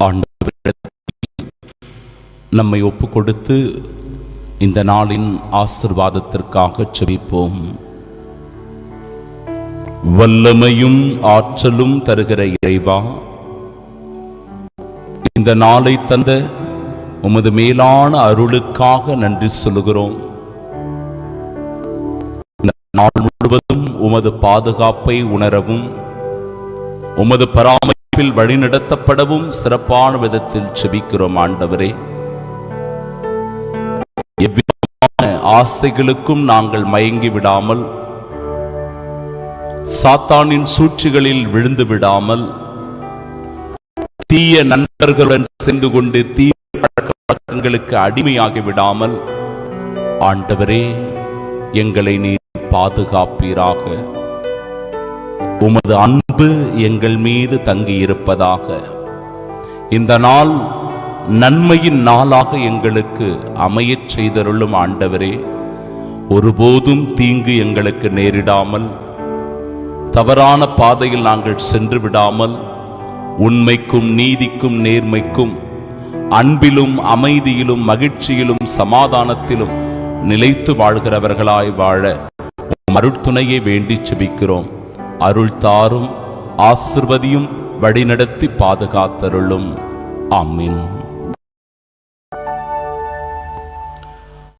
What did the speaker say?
ஆண்டவரிடத்தில் நம்மை ஒப்பு கொடுத்து இந்த நாளின் ஆசிர்வாதத்திற்காக செபிப்போம் வல்லமையும் ஆற்றலும் தருகிற இறைவா இந்த நாளை தந்த உமது மேலான அருளுக்காக நன்றி சொல்லுகிறோம். நாள் முழுவதும் உமது பாதுகாப்பை உணரவும் உமது பராமரிப்பில் வழிநடத்தப்படவும் சிறப்பான விதத்தில் செபிக்கிறோம் ஆண்டவரே. எவ்விதமான ஆசைகளுக்கும் நாங்கள் மயங்கி விடாமல் சாத்தானின் சூழ்ச்சிகளில் விழுந்து விடாமல் தீய நண்பர்களுடன் சென்று கொண்டு தீய பழக்கங்களுக்கு அடிமையாகி விடாமல் ஆண்டவரே எங்களை நீ பாதுகாப்பீராக. உமது அன்பு எங்கள் மீது தங்கியிருப்பதாக. இந்த நாள் நன்மையின் நாளாக எங்களுக்கு அமையச் செய்தருளும் ஆண்டவரே ஒருபோதும் தீங்கு எங்களுக்கு நேரிடாமல் தவறான பாதையில் நாங்கள் சென்று விடாமல் உண்மைக்கும் நீதிக்கும் நேர்மைக்கும் அன்பிலும் அமைதியிலும் மகிழ்ச்சியிலும் சமாதானத்திலும் நிலைத்து வாழ்கிறவர்களாய் வாழ மருட்துணையை வேண்டி செபிக்கிறோம். அருள் தாரும் ஆசிர்வதியும் வழிநடத்தி பாதுகாத்தருளும். ஆமீன்.